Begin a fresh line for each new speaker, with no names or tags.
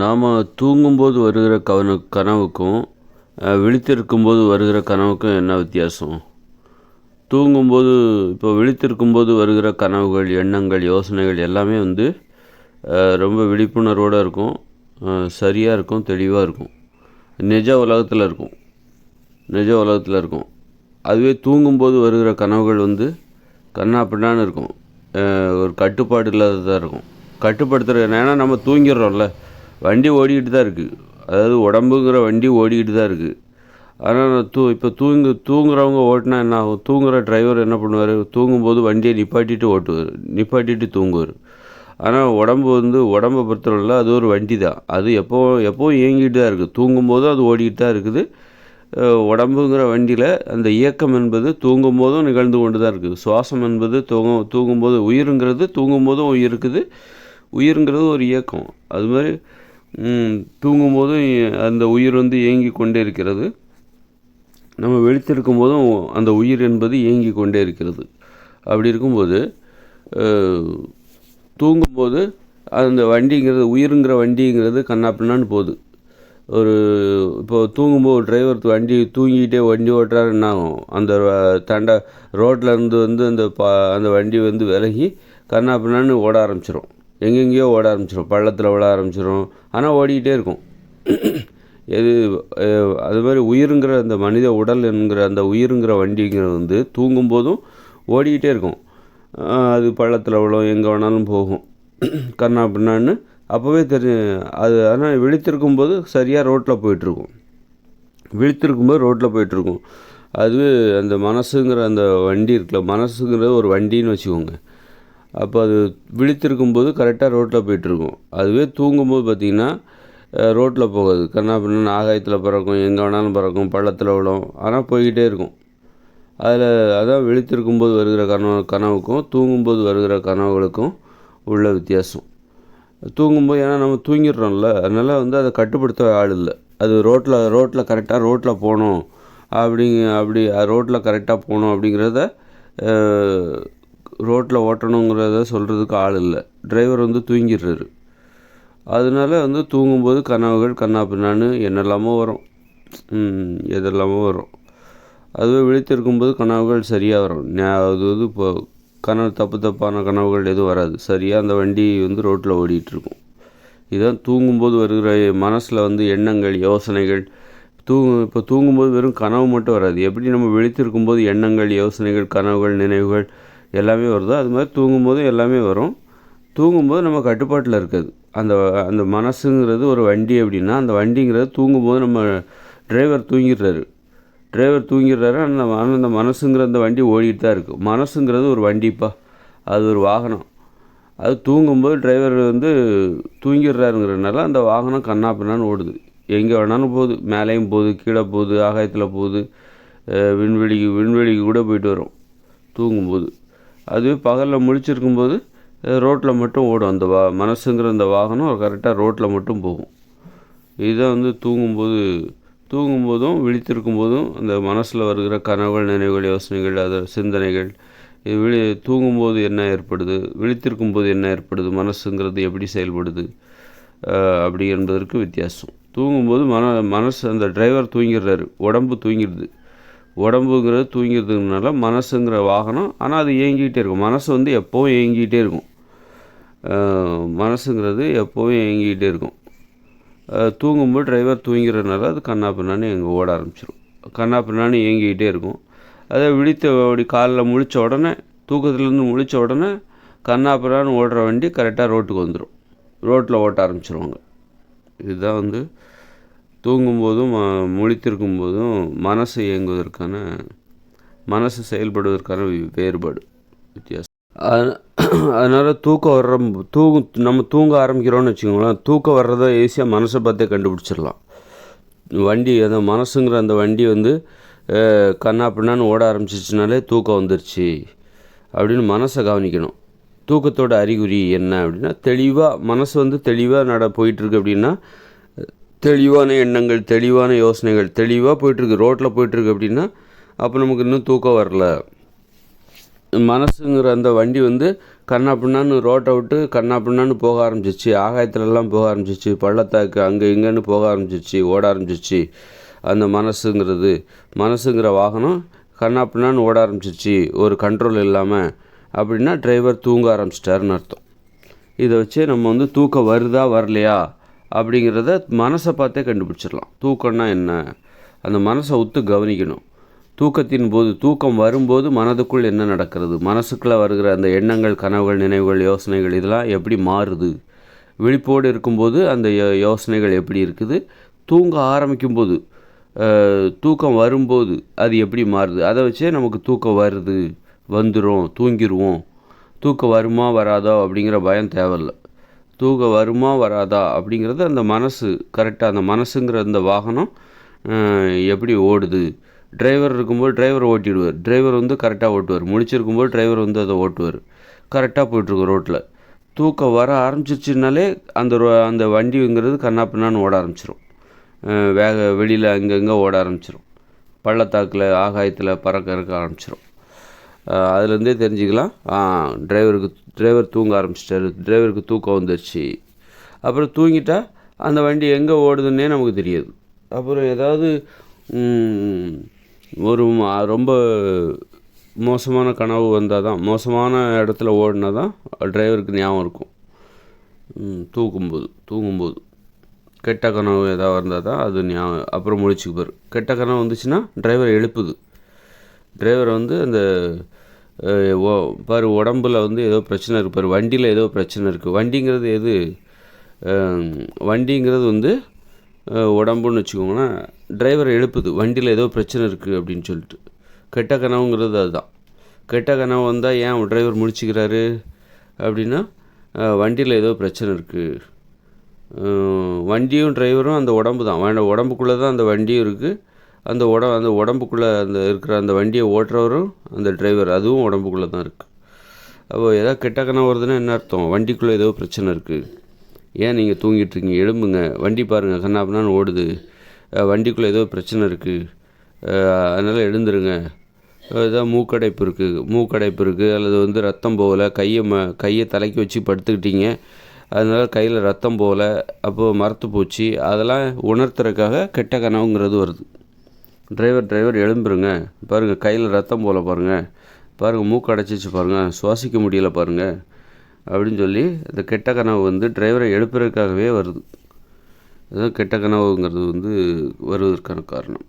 நாம் தூங்கும்போது வருகிற கவன கனவுக்கும் விழித்திருக்கும்போது வருகிற கனவுக்கும் என்ன வித்தியாசம்? தூங்கும்போது இப்போ விழித்திருக்கும்போது வருகிற கனவுகள் எண்ணங்கள் யோசனைகள் எல்லாமே வந்து ரொம்ப விழிப்புணர்வோடு இருக்கும். சரியாக இருக்கும் தெளிவாக இருக்கும். நிஜ உலகத்தில் இருக்கும். நிஜ உலகத்தில் இருக்கும். அதுவே தூங்கும்போது வருகிற கனவுகள் வந்து கண்ணா பின்னான்னு இருக்கும். ஒரு கட்டுப்பாடு இல்லாததாக இருக்கும். கட்டுப்படுத்துகிற ஏன்னா நம்ம தூங்கிடுறோம்ல. வண்டி ஓடிக்கிட்டு தான் இருக்குது அதாவது உடம்புங்கிற வண்டி ஓடிக்கிட்டு தான் இருக்குது ஆனால் தூ இப்போ தூங்கு தூங்குறவங்க ஓட்டினா என்ன ஆகும்? தூங்குற டிரைவர் என்ன பண்ணுவார்? தூங்கும்போது வண்டியை நிப்பாட்டிட்டு ஓட்டுவார். நிப்பாட்டிட்டு தூங்குவார். ஆனால் உடம்பு வந்து உடம்பை பொறுத்தவரையில் அது ஒரு வண்டி தான். அது எப்போ எப்போவும் இயங்கிட்டு தான் இருக்குது தூங்கும்போதும் அது ஓடிக்கிட்டு தான் இருக்குது. உடம்புங்கிற வண்டியில் அந்த இயக்கம் என்பது தூங்கும்போதும் நிகழ்ந்து கொண்டு தான் இருக்குது சுவாசம் என்பது தூங்கும் தூங்கும்போது உயிருங்கிறது தூங்கும்போதும் உயிர் இருக்குது உயிருங்கிறது ஒரு இயக்கம். அது மாதிரி தூங்கும்போதும் அந்த உயிர் வந்து இயங்கி கொண்டே இருக்கிறது. நம்ம விழித்திருக்கும் போதும் அந்த உயிர் என்பது இயங்கி கொண்டே இருக்கிறது. அப்படி இருக்கும்போது தூங்கும்போது அந்த வண்டிங்கிறது உயிருங்கிற வண்டிங்கிறது கண்ணாப்பின்னான்னு போகுது. ஒரு இப்போ தூங்கும்போது டிரைவர் வண்டி தூங்கிக்கிட்டே வண்டி ஓட்டுறாரு என்ன ஆகும்? அந்த தண்டா தண்டை ரோட்டில் இருந்து வந்து அந்த பா அந்த வண்டி வந்து விலகி கண்ணா பின்னான்னு ஓட ஆரம்பிச்சிடும் எங்கெங்கேயோ ஓட ஆரம்பிச்சிடும் பள்ளத்தில் விழ ஆரம்பிச்சிடும் ஆனால் ஓடிக்கிட்டே இருக்கும். எது அது மாதிரி உயிருங்கிற அந்த மனித உடல் என்கிற அந்த உயிருங்கிற வண்டிங்கிறது வந்து தூங்கும்போதும் ஓடிக்கிட்டே இருக்கும். அது பள்ளத்தில் விழும் எங்கே வேணாலும் போகும். கண்ணா பின்னான்னு அப்போவே தெரி அது ஆனால் விழித்திருக்கும் போது சரியாக ரோட்டில் போயிட்டுருக்கும். விழித்திருக்கும் போது ரோட்டில் போயிட்டுருக்கும். அது அந்த மனசுங்கிற அந்த வண்டி இருக்குல்ல மனசுங்கிறது ஒரு வண்டின்னு வச்சுக்கோங்க. அப்போ அது விழித்திருக்கும்போது கரெக்டாக ரோட்டில் போயிட்டுருக்கும். அதுவே தூங்கும்போது பார்த்திங்கன்னா ரோட்டில் போகாது. கண்ணா பின்னா ஆகாயத்தில் பறக்கும் எங்கே வேணாலும் பறக்கும் பள்ளத்தில் விழும். ஆனால் போய்கிட்டே இருக்கும். அதில் அதான் விழித்திருக்கும்போது வருகிற கனவு கனவுக்கும் தூங்கும்போது வருகிற கனவுகளுக்கும் உள்ள வித்தியாசம். தூங்கும்போது ஏன்னா நம்ம தூங்கிடுறோம்ல. அதனால் வந்து அதை கட்டுப்படுத்த ஆள் இல்லை. அது ரோட்டில் ரோட்டில் கரெக்டாக ரோட்டில் போகணும். அப்படிங்க அப்படி ரோட்டில் கரெக்டாக போகணும் அப்படிங்கிறத ரோட்டில் ஓட்டணுங்கிறத சொல்கிறதுக்கு ஆள் இல்லை. டிரைவர் வந்து தூங்கிடுறாரு. அதனால வந்து தூங்கும்போது கனவுகள் கண்ணா பின்னான்னு என்னெல்லாமோ வரும். எதெல்லாமோ வரும். அதுவே விழித்திருக்கும்போது கனவுகள் சரியாக வரும். அது வந்து இப்போ கனவு தப்பு தப்பான கனவுகள் எதுவும் வராது. சரியாக அந்த வண்டி வந்து ரோட்டில் ஓடிட்டுருக்கும். இதுதான் தூங்கும்போது வருகிற மனசில் வந்து எண்ணங்கள் யோசனைகள். தூங்கு இப்போ தூங்கும்போது வெறும் கனவு மட்டும் வராது. எப்படி நம்ம விழித்திருக்கும்போது எண்ணங்கள் யோசனைகள் கனவுகள் நினைவுகள் எல்லாமே வருதோ அது மாதிரி தூங்கும்போது எல்லாமே வரும். தூங்கும்போது நம்ம கட்டுப்பாட்டில் இருக்காது அந்த அந்த மனசுங்கிறது ஒரு வண்டி அப்படின்னா அந்த வண்டிங்கிறது தூங்கும்போது நம்ம டிரைவர் தூங்கிடுறாரு. டிரைவர் தூங்கிடுறாரு அந்த ஆனா அந்த மனசுங்கிற அந்த வண்டி ஓடிட்டு தான் இருக்குது மனசுங்கிறது ஒரு வண்டிப்பா. அது ஒரு வாகனம். அது தூங்கும்போது டிரைவர் வந்து தூங்கிடுறாருங்கிறதுனால அந்த வாகனம் கண்ணா பின்னான்னு ஓடுது. எங்கே வேணாலும் போகுது. மேலேயும் போகுது கீழே போகுது ஆகாயத்தில் போகுது விண்வெளிக்கு விண்வெளிக்கு கூட போயிட்டு வரும் தூங்கும்போது. அதுவே பகலில் முழிச்சிருக்கும்போது ரோட்டில் மட்டும் ஓடும். அந்த வா மனசுங்கிற அந்த வாகனம் கரெக்டாக ரோட்டில் மட்டும் போகும். இதுதான் வந்து தூங்கும்போது தூங்கும்போதும் விழித்திருக்கும் போதும் அந்த மனசில் வருகிற கனவுகள் நினைவுகள் யோசனைகள் அது சிந்தனைகள் இது விழி தூங்கும்போது என்ன ஏற்படுது விழித்திருக்கும் போது என்ன ஏற்படுது மனசுங்கிறது எப்படி செயல்படுது அப்படி என்பதற்கு வித்தியாசம். தூங்கும்போது மன மனசு அந்த டிரைவர் தூங்கிடுறாரு உடம்பு தூங்கிடுது. உடம்புங்கிறது தூங்கிறதுனால மனசுங்கிற வாகனம் ஆனால் அது இயங்கிக்கிட்டே இருக்கும். மனசு வந்து எப்போவும் இயங்கிக்கிட்டே இருக்கும். மனசுங்கிறது எப்போவும் இயங்கிக்கிட்டே இருக்கும். தூங்கும்போது டிரைவர் தூங்கிறதுனால அது கண்ணா பின்னான்னு எங்கே ஓட ஆரம்பிச்சிடும் கண்ணா பின்னான்னு இயங்கிக்கிட்டே இருக்கும். அதை விழித்த அப்படி காலில் முழிச்ச உடனே தூக்கத்துலேருந்து முழிச்ச உடனே கண்ணா பின்னான்னு ஓடுற வண்டி கரெக்டாக ரோட்டுக்கு வந்துடும் ரோட்டில் ஓட்ட ஆரம்பிச்சிருவாங்க. இதுதான் வந்து தூங்கும்போதும் ம- முழித்திருக்கும் போதும் மனசு இயங்குவதற்கான மனசு செயல்படுவதற்கான வேறுபாடு வித்தியாசம். அதனால் தூக்கம் வர்ற தூங்கு நம்ம தூங்க ஆரம்பிக்கிறோம்னு வச்சுக்கோங்களேன் தூக்கம் வர்றதை ஈஸியாக மனசை பார்த்தே கண்டுபிடிச்சிடலாம். வண்டி அந்த மனசுங்கிற அந்த வண்டி வந்து கண்ணா பின்னான்னு ஓட ஆரம்பிச்சிச்சுனாலே தூக்கம் வந்துருச்சு அப்படின்னு மனசை கவனிக்கணும். தூக்கத்தோட அறிகுறி என்ன அப்படின்னா தெளிவாக மனசு வந்து தெளிவாக நட போயிட்டுருக்கு அப்படின்னா தெளிவான எண்ணங்கள் தெளிவான யோசனைகள் தெளிவாக போயிட்டுருக்கு ரோட்டில் போயிட்டுருக்கு அப்படின்னா அப்போ நமக்கு இன்னும் தூக்கம் வரல. மனசுங்கிற அந்த வண்டி வந்து கண்ணா பின்னான்னு ரோட்டை விட்டு கண்ணா பின்னான்னு போக ஆரம்பிச்சிச்சு. ஆகாயத்துலலாம் போக ஆரம்பிச்சிச்சு. பள்ளத்தாக்கு அங்கே இங்கேன்னு போக ஆரம்பிச்சிச்சு ஓட ஆரம்பிச்சிச்சு. அந்த மனசுங்கிறது மனசுங்கிற வாகனம் கண்ணா பின்னான்னு ஓட ஆரம்பிச்சிச்சு. ஒரு கண்ட்ரோல் இல்லாமல் அப்படின்னா டிரைவர் தூங்க ஆரம்பிச்சிட்டாருன்னு அர்த்தம். இதை வச்சு நம்ம வந்து தூக்கம் வருதா வரலையா? அப்படிங்கிறத மனசை பார்த்தே கண்டுபிடிச்சிடலாம். தூக்கம்னா என்ன? அந்த மனசை ஒத்து கவனிக்கணும். தூக்கத்தின் போது தூக்கம் வரும்போது மனதுக்குள் என்ன நடக்கிறது? மனசுக்குள்ளே வருகிற அந்த எண்ணங்கள் கனவுகள் நினைவுகள் யோசனைகள் இதெல்லாம் எப்படி மாறுது? விழிப்போடு இருக்கும்போது அந்த யோசனைகள் எப்படி இருக்குது? தூங்க ஆரம்பிக்கும் போது தூக்கம் வரும்போது அது எப்படி மாறுது? அதை வச்சே நமக்கு தூக்கம் வருது. வந்துடும் தூங்கிடுவோம் தூக்கம் வருமா வராதோ அப்படிங்கிற பயம் தேவையில்லை. தூக்கம் வருமா வராதா அப்படிங்கிறது அந்த மனசு கரெக்டாக அந்த மனசுங்கிற அந்த வாகனம் எப்படி ஓடுது. டிரைவர் இருக்கும்போது டிரைவர் ஓட்டிடுவார். டிரைவர் வந்து கரெக்டாக ஓட்டுவார். முடிச்சிருக்கும்போது டிரைவர் வந்து அதை ஓட்டுவார். கரெக்டாக போயிட்டுருக்கும் ரோட்டில் தூக்கம் வர ஆரம்பிச்சிருச்சுனாலே அந்த ரோ- அந்த வண்டிங்கிறது கண்ணா பின்னான்னு ஓட ஆரம்பிச்சிரும். வேக வெளியில் அங்கங்கே ஓட ஆரம்பிச்சிரும். பள்ளத்தாக்கில் ஆகாயத்தில் பறக்க இருக்க ஆரம்பிச்சிரும். அதுலேருந்தே தெரிஞ்சுக்கலாம். டிரைவருக்கு டிரைவர் தூங்க ஆரம்பிச்சிட்டாரு. டிரைவருக்கு தூக்கம் வந்துடுச்சு அப்புறம் தூங்கிட்டா அந்த வண்டி எங்கே ஓடுதுன்னே நமக்கு தெரியாது. அப்புறம் ஏதாவது ஒரு ரொம்ப மோசமான கனவு வந்தால் தான் மோசமான இடத்துல ஓடினா தான் டிரைவருக்கு ஞாபகம் இருக்கும். தூக்கும்போது தூங்கும்போது. கெட்ட கனவு ஏதாவது இருந்தால் தான் அது ஞாபகம் அப்புறம் முழிச்சுக்குப்பார். கெட்ட கனவு வந்துச்சுன்னா டிரைவர் எழுப்புது. டிரைவர் வந்து அந்த ஓ- பாரு உடம்புல வந்து ஏதோ பிரச்சனை இருப்பார் வண்டியில் ஏதோ பிரச்சனை இருக்குது வண்டிங்கிறது எது? வண்டிங்கிறது வந்து உடம்புன்னு வச்சுக்கோங்களேன் டிரைவரை எழுப்புது. வண்டியில் ஏதோ பிரச்சனை இருக்குது அப்படின்னு சொல்லிட்டு. கெட்ட கனவுங்கிறது அதுதான். கெட்ட கனவு வந்தால் ஏன் டிரைவர் முடிச்சுக்கிறாரு அப்படின்னா வண்டியில் ஏதோ பிரச்சனை இருக்குது வண்டியும் டிரைவரும் அந்த உடம்பு தான் உடம்புக்குள்ளே தான் அந்த வண்டியும் இருக்குது அந்த உட அந்த உடம்புக்குள்ளே அந்த இருக்கிற அந்த வண்டியை ஓட்டுறவரும் அந்த டிரைவர் அதுவும் உடம்புக்குள்ளே தான் இருக்குது அப்போ ஏதாவது கெட்ட வருதுன்னா என்ன அர்த்தம்? வண்டிக்குள்ளே ஏதோ பிரச்சனை இருக்குது ஏன் நீங்கள் தூங்கிட்டு இருக்கீங்க? எழும்புங்க. வண்டி பாருங்கள் கண்ணாப்பினான்னு ஓடுது. வண்டிக்குள்ளே ஏதோ பிரச்சனை இருக்குது அதனால் எழுந்துருங்க. ஏதோ மூக்கடைப்பு இருக்குது மூக்கடைப்பு இருக்குது அல்லது வந்து ரத்தம் போகலை. கையை ம கையை தலைக்கு வச்சு படுத்துக்கிட்டீங்க. அதனால் கையில் ரத்தம் போகலை. அப்போது மரத்து போச்சு அதெல்லாம் உணர்த்துறதுக்காக கெட்ட கனவுங்கிறது வருது. டிரைவர் டிரைவர் எழும்புருங்க. பாருங்கள் கையில் ரத்தம் போல பாருங்கள் பாருங்கள் மூக்கு அடைச்சிச்சு பாருங்கள் சுவாசிக்க முடியல பாருங்கள் அப்படின்னு சொல்லி அந்த கெட்ட கனவு வந்து டிரைவரை எழுப்புறதுக்காகவே வருது. அதுதான் கெட்ட கனவுங்கிறது வந்து வருவதற்கான காரணம்.